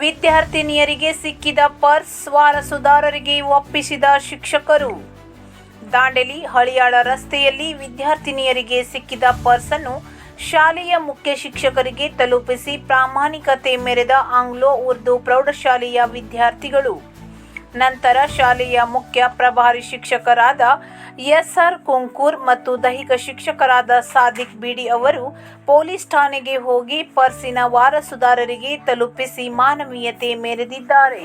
ವಿದ್ಯಾರ್ಥಿನಿಯರಿಗೆ ಸಿಕ್ಕಿದ ಪರ್ಸ್ ವಾರಸುದಾರರಿಗೆ ಒಪ್ಪಿಸಿದ ಶಿಕ್ಷಕರು. ದಾಂಡೇಲಿ, ಹಳಿಯಾಳ ರಸ್ತೆಯಲ್ಲಿ ವಿದ್ಯಾರ್ಥಿನಿಯರಿಗೆ ಸಿಕ್ಕಿದ ಪರ್ಸನ್ನು ಶಾಲೆಯ ಮುಖ್ಯ ಶಿಕ್ಷಕರಿಗೆ ತಲುಪಿಸಿ ಪ್ರಾಮಾಣಿಕತೆ ಮೆರೆದ ಆಂಗ್ಲೋ, ಉರ್ದು ಪ್ರೌಢಶಾಲೆಯ ವಿದ್ಯಾರ್ಥಿಗಳು. ನಂತರ ಶಾಲೆಯ ಮುಖ್ಯ ಪ್ರಭಾರಿ ಶಿಕ್ಷಕರಾದ ಎಸ್ಆರ್ ಕುಂಕೂರ್ ಮತ್ತು ದೈಹಿಕ ಶಿಕ್ಷಕರಾದ ಸಾದಿಕ್ ಬಿಡಿ ಅವರು ಪೊಲೀಸ್ ಠಾಣೆಗೆ ಹೋಗಿ ಪರ್ಸಿನ ವಾರಸುದಾರರಿಗೆ ತಲುಪಿಸಿ ಮಾನವೀಯತೆ ಮೆರೆದಿದ್ದಾರೆ.